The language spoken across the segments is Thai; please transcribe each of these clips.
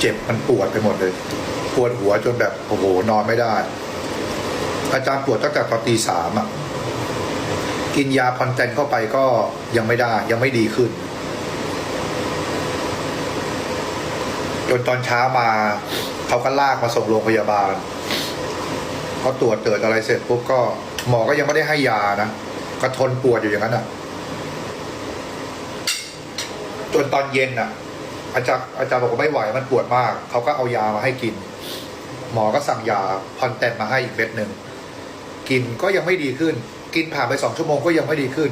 เจ็บมันปวดไปหมดเลย ปวดหัวจนแบบโอ้โหนอนไม่ได้ อาจารย์ปวดตั้งแต่ตอนตีสามอะกินยาพอนแตนเข้าไปก็ยังไม่ได้ยังไม่ดีขึ้น จนตอนเช้ามาเขาก็ลากมาส่งโรงพยาบาลเขาตรวจเติดอะไรเสร็จปุ๊บก็หมอก็ยังไม่ได้ให้ยานะก็ทนปวดอยู่อย่างนั้นอะ จนตอนเย็นอะ อาจารย์อาจารย์บอกว่าไม่ไหวมันปวดมาก เขาก็เอายามาให้กิน หมอก็สั่งยาพอนแตนมาให้อีกเม็ดหนึ่งกินก็ยังไม่ดีขึ้น กินผ่านไปสองชั่วโมงก็ยังไม่ดีขึ้น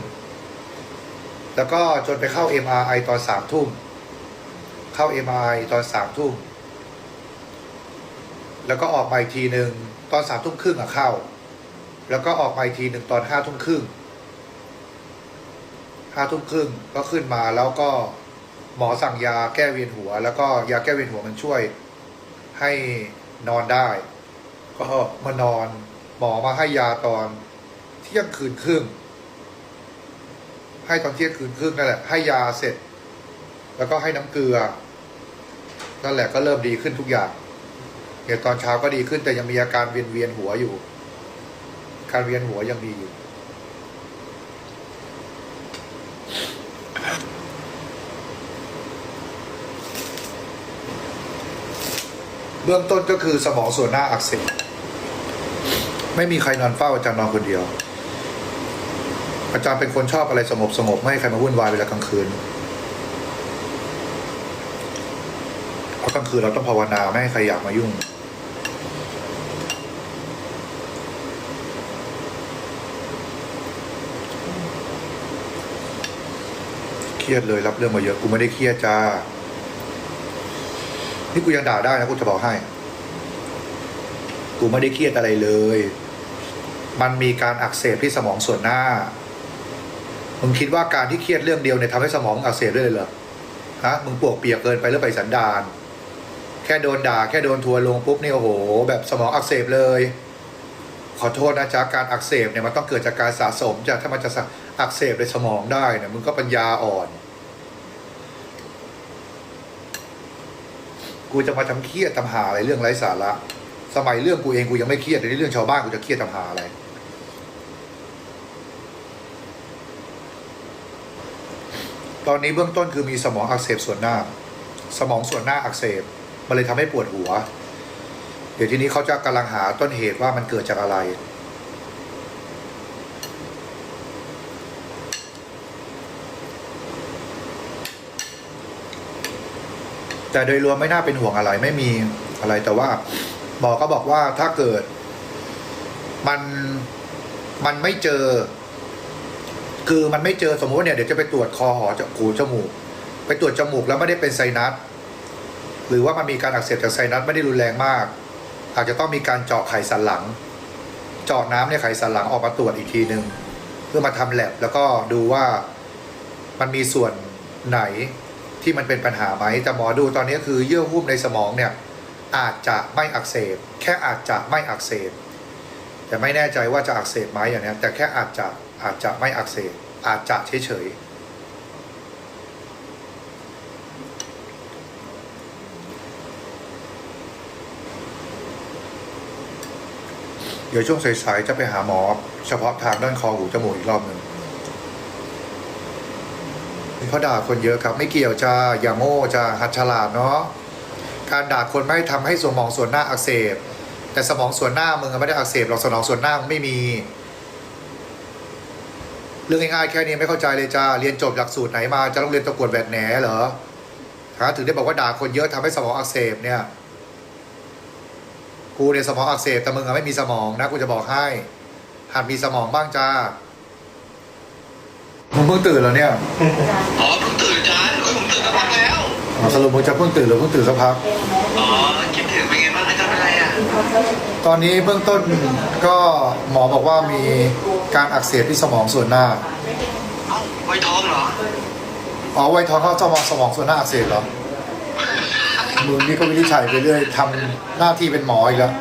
แล้วก็จนไปเข้า MRI ตอนสามทุ่ม เข้า MRI ตอนสามทุ่ม แล้วก็ออกมาอีกทีหนึ่งตอนสามทุ่มครึ่งอะเข้า แล้วก็ออกมาอีกทีหนึ่งตอนห้าทุ่มครึ่งห้าทุ่มครึ่งก็ขึ้นมาแล้วก็ หมอสั่งยาแก้เวียนหัว แล้วก็ยาแก้เวียนหัวมันช่วย ให้นอนได้ ก็มานอน หมอมาให้ยาตอนเที่ยงคืนครึ่ง ให้ตอนเที่ยงคืนครึ่งนั่นแหละ ให้ยาเสร็จ แล้วก็ให้น้ำเกลือ นั่นแหละก็เริ่มดีขึ้นทุกอย่างเดี๋ยวตอนเช้าก็ดีขึ้นแต่ยังมีอาการเวียนเวียนหัวอยู่ การเวียนหัวยังมีอยู่ เบื้องต้นก็คือสมองส่วนหน้าอักเสบไม่มีใครนอนเฝ้าอาจารย์นอนคนเดียว อาจารย์เป็นคนชอบอะไรสงบสงบไม่ให้ใครมาวุ่นวายเวลากลางคืนเพราะกลางคืนเราต้องภาวนาไม่ให้ใครอยากมายุ่งเครียดเลยรับเรื่องมาเยอะกูไม่ได้เครียดจ้า นี่กูยังด่าได้นะกูจะบอกให้ กูไม่ได้เครียดอะไรเลย มันมีการอักเสบที่สมองส่วนหน้า มึงคิดว่าการที่เครียดเรื่องเดียวเนี่ยทำให้สมองอักเสบได้เลยเหรอ ฮะ มึงปวกเปียกเกินไปหรือไปสันดาน แค่โดนด่า แค่โดนทัวร์ลงปุ๊บนี่โอ้โห แบบสมองอักเสบเลย ขอโทษนะจ๊ะการอักเสบเนี่ยมันต้องเกิดจากการสะสมจ้ะถ้ามันจะอักเสบในสมองได้เนี่ยมึงก็ปัญญาอ่อน กูจะมาทำเครียดทำหาอะไรเรื่องไร้สาระ สมัยเรื่องกูเองกูยังไม่เครียดในเรื่องชาวบ้านกูจะเครียดทำหาอะไร ตอนนี้เบื้องต้นคือมีสมองอักเสบส่วนหน้า สมองส่วนหน้าอักเสบมันเลยทำให้ปวดหัว เดี๋ยวทีนี้เขาจะกำลังหาต้นเหตุว่ามันเกิดจากอะไร แต่โดยรวมไม่น่าเป็นห่วงอะไรไม่มีอะไรแต่ว่าหมอก็บอกว่าถ้าเกิด มันมันไม่เจอ คือมันไม่เจอสมมติเนี่ยเดี๋ยวจะไปตรวจคอหอจหูจมูก ไปตรวจจมูกแล้วไม่ได้เป็นไซนัสหรือว่ามันมีการอักเสบจากไซนัสไม่ได้รุนแรงมาก อาจจะต้องมีการเจาะไขสันหลัง เจาะน้ำในไขสันหลังออกมาตรวจอีกทีหนึ่งเพื่อมาทำแลบแล้วก็ดูว่ามันมีส่วนไหน ที่มันเป็นปัญหาไหมแต่หมอดูตอนนี้คือเยื่อหุ้มในสมองเนี่ยอาจจะไม่อักเสบ แค่อาจจะไม่อักเสบ แต่ไม่แน่ใจว่าจะอักเสบไหมอย่างนี้แต่แค่อาจจะอาจจะไม่อักเสบ อาจจะเฉยๆเดี๋ยวช่วงสายๆจะไปหาหมอ เฉพาะทางด้านคอหูจมูกอีกรอบหนึ่ง เขาะด่าคนเยอะครับ ไม่เกี่ยวจะอย่าโง่จะหัดฉลาดเนาะการด่าคนไม่ทำให้สมองส่วนหน้าอักเสบ แต่สมองส่วนหน้ามึงอะไม่ได้อักเสบหรอกสมองส่วนหน้ามึงไม่มี เรื่องง่ายๆแค่นี้ไม่เข้าใจเลยจ้าเรียนจบหลักสูตรไหนมาจะต้องเรียนตะกรวดแบบแหนเหรอฮะถึงได้บอกว่าด่าคนเยอะทำให้สมองอักเสบเนี่ยกูเนี่ยสมองอักเสบแต่มึงอะไม่มีสมองนะกูจะบอกให้หัดมีสมองบ้างจ้า เพิ่งตื่นแล้วเนี่ยอ๋อเพิ่งตื่นจานเอ้ยผมตื่นตั้งพักแล้วอ๋อสรุปมึงจะเพิ่งตื่นหรือเพิ่งตื่นสักพัก อ๋อคิดถึงเป็นไงบ้างอาจารย์เป็นไรอะตอนนี้เบื้องต้นก็หมอบอกว่ามีการอักเสบที่สมองส่วนหน้าเอ้าไวทองเหรออ๋อไวทองเข้าสมองสมองส่วนหน้าอักเสบเหรอมึงนี่ก็วินิจฉัยไปเรื่อยทำหน้าที่เป็นหมออีกแล้ว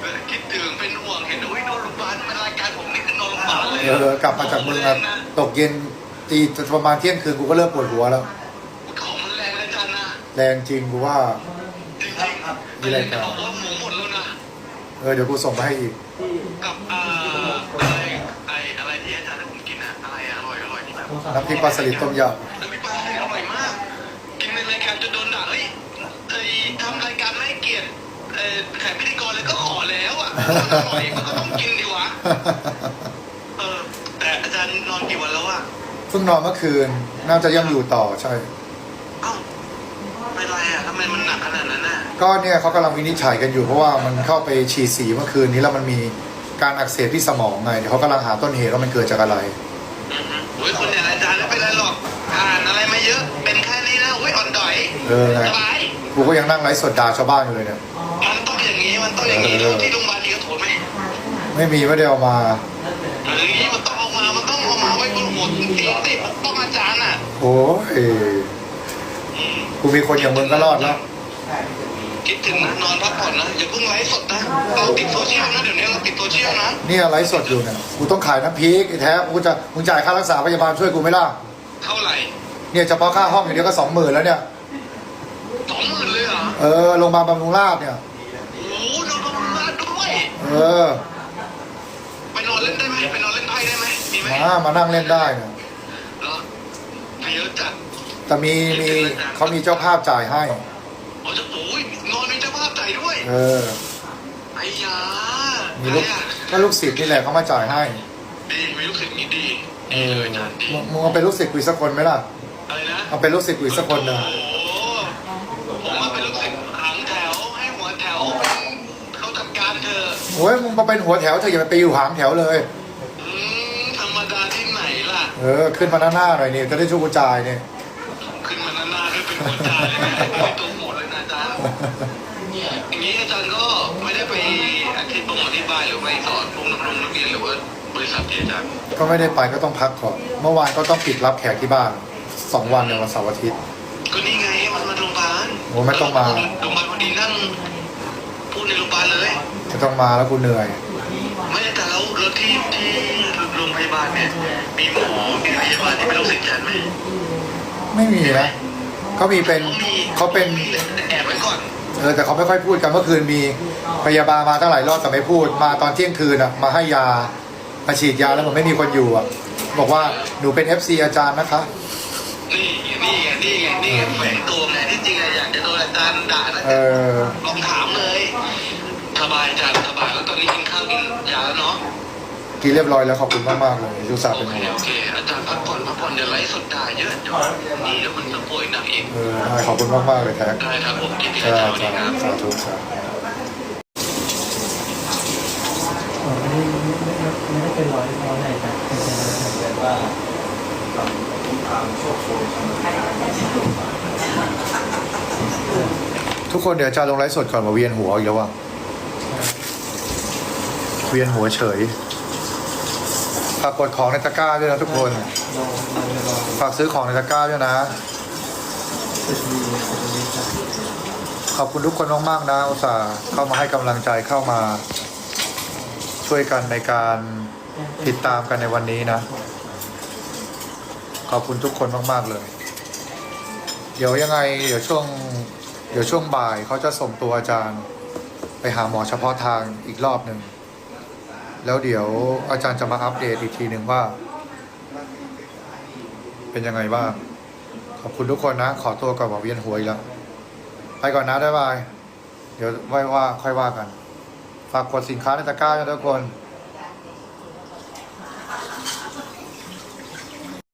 เออคิดถึงเป็นห่วงเห็นอุ้ยนอนโรงพยาบาลมารายการผมนี่คือนอนโรงพยาบาลเลยเออกลับมาจากเมืองอะ ตกเย็นตีประมาณเที่ยงคืนกูก็เริ่มปวดหัวแล้ว ของมันแรงเลยอาจารย์นะแรงจริงกูว่ามีรายการบอกว่าหมูหมดแล้วนะ เออเดี๋ยวกูส่งไปให้อีก กับอ่าอะไรไออะไรที่อาจารย์ให้ผมกินอะอะไรอะอร่อยอร่อยที่แบบน้ำพริกปลาสลิดต้มยน้ำพริกปลาสลิดอร่อยมาก กินในรายการจะโดนด่าเฮ้ยไอ้ทำรายการไม่ให้เกียรติเอ่อแขกพิธีกรเลยก็ขอแล้วอะอร่อยมันก็ต้องกินดีวะำ เออ แต่อาจารย์นอนกี่วันแล้วอะ เพิ่งนอนเมื่อคืน น่าจะยังอยู่ต่อใช่ เอ้าเป็นไรอะทำไมมันหนักขนาดนั้นน่ะก็เนี่ยเขากำลังวินิจฉัยกันอยู่เพราะว่ามันเข้าไปฉีดสีเมื่อคืนนี้แล้วมันมีการอักเสบที่สมองไงเดี๋ยวเขากำลังหาต้นเหตุว่ามันเกิดจากอะไร อือฮึโอ้ยคนอย่างอาจารย์ไม่เป็นไรหรอกอ่านอะไรมาเยอะ เป็นแค่นี้นะโอ้ยอ่อนดอยเออไง สบายกูก็ยังนั่งไลฟ์สดด่าชาวบ้านอยู่เลยเนี่ย มันต้องอย่างนี้มันต้องอย่างนี้เออที่โรงพยาบาลนี้ก็โถไหมไม่มีไม่ได้เอามา โอ้ยอืมกูมีคนอย่างมึงก็รอดแล้ว คิดถึงนะนอนพักผ่อนนะอย่าเพิ่งไลฟ์สดนะเราติดโซเชียลนะเดี๋ยวนี้เราติดโซเชียลนะเนี่ยไลฟ์สดอยู่เนี่ยกูต้องขายน้ำพริกไอ้แท้กูจะมึงจ่ายค่ารักษาพยาบาลช่วยกูไหม่ล่ะเท่าไหร่เนี่ยเฉพาะค่าห้องอย่างเดียวก็สองหมื่นแล้วเนี่ยสองหมื่นเลยเหรอเออโรงพยาบาลบำรุงราษฎร์เนี่ยโอ้โหโดนบำรุงราษฎร์ด้วยเออไปนอนเล่นได้ไหมไปนอนเล่นไพ่ได้ไหมมีไหมมามานั่งเล่นได้เนี่ย เหรอไปเยอะจัด แต่มีมีเขามีเจ้าภาพจ่ายให้ อ๋อจะโอ้ยนอนในเจ้าภาพใจด้วยเออ ไอ้ยามีลูกใครอะก็ลูกศิษย์นี่แหละเขามาจ่ายให้ดีมีลูกศิษย์นี่ดีเอดีอเลยอาจารย์ดีมึงมึงเอาเป็นลูกศิษย์กูอีกสักคนไหมล่ะอะไรนะ เอาเป็นลูกศิษย์กูอีกสักคนหนึ่งโอ้โหผมมาเป็นลูกศิษย์หางแถวให้หัวแถวเป็นเขาจัดการเธอะโอ้ยมึงมาเป็นหัวแถวเธออย่าไปอยู่หางแถวเลย อืมธรรมดาที่ไหนล่ะ เออ ขึ้นมาหน้าหน้าหน่อยนี่จะได้ช่วยกูจ่ายเนี่ย หัวใจเลยนะเป็นตัวโหดเลยนะอาจารย์อย่างนี้อาจารย์ก็ไม่ได้ไปอธิบงอธิบายหรือไปสอนพวกนักเรียนนักเรียนหรือว่าบริษัทที่อาจารย์ก็ไม่ได้ไปก็ต้องพักก่อน เมื่อวานก็ต้องปิดรับแขกที่บ้านสองวันในวันเสาร์อาทิตย์ ก็นี่ไงมันมาโรงพยาบาลโอ้ไม่ต้องมา โรงพยาบาลพอดีนั่งพูดในโรงพยาบาลเลยจะต้องมาแล้วกูเหนื่อย ไม่แต่แล้วแล้วที่ที่โรงพยาบาลเนี่ยมีหมอมีพยาบาลที่เป็นลูกศิษย์อาจารย์ไหมไม่มีนะ เขามีเป็นเขาเป็นแต่แอบไว้ก่อนเออแต่เขาไม่ค่อยพูดกันเมื่อคืนมีพยาบาลมาตั้งหลายรอบแต่ไม่พูดมาตอนเที่ยงคืนอะมาให้ยามาฉีดยาแล้วผมไม่มีคนอยู่อะ บอกว่าหนูเป็น FC อาจารย์นะคะนี่นี่ไงนี่ไงนี่ไงแฝงตัวไงที่จริงอะอยากจะโดนอาจารย์ด่านะเออลองถามเลยสบายอาจารย์สบายแล้วตอนนี้กินข้าวกินยาแล้วเนาะ กินเรียบร้อยแล้วขอบคุณมากๆเลยยูซาห์โอเป็นเคห่วงโอเคอาจารย์พักผ่อนพักผ่อนอย่าไลฟ์สดด่าเยอะเดี๋ยวนี่เดี๋ยวมันจะป่วยหนักอีกเออได้ขอบคุณมากๆเลยแท็กได้ครับผมยินดีใช่อาจารย์สวัสดีครับสาธุสาธุผมไม่ได้ไม่ได้ไม่ได้เป็นร้อยร้อยไหนนะเป็นเป็นว่าทุกคนเดี๋ยวอาจารย์ลงไลฟ์สดก่อนมาเวียนหัวอีกแล้วว่ะเวียนหัวเฉย ฝากกดของในตะกร้าด้วยนะทุกคน ฝากซื้อของในตะกร้าด้วยนะ ขอบคุณทุกคนมากๆนะอุตส่าห์เข้ามาให้กำลังใจเข้ามา ช่วยกันในการติดตามกันในวันนี้นะ ขอบคุณทุกคนมากๆเลย เดี๋ยวยังไง เดี๋ยวช่วง เดี๋ยวช่วงบ่ายเขาจะส่งตัวอาจารย์ ไปหาหมอเฉพาะทางอีกรอบหนึ่ง แล้วเดี๋ยวอาจารย์จะมาอัปเดตอีกทีหนึ่งว่า เป็นยังไงบ้าง ขอบคุณทุกคนนะ ขอตัวก่อนว่าเวียนหัวอีกแล้ว ไปก่อนนะได้บาย เดี๋ยวไว้ว่าค่อยว่ากัน ฝากกดสินค้าในตะกร้าด้วยทุกคน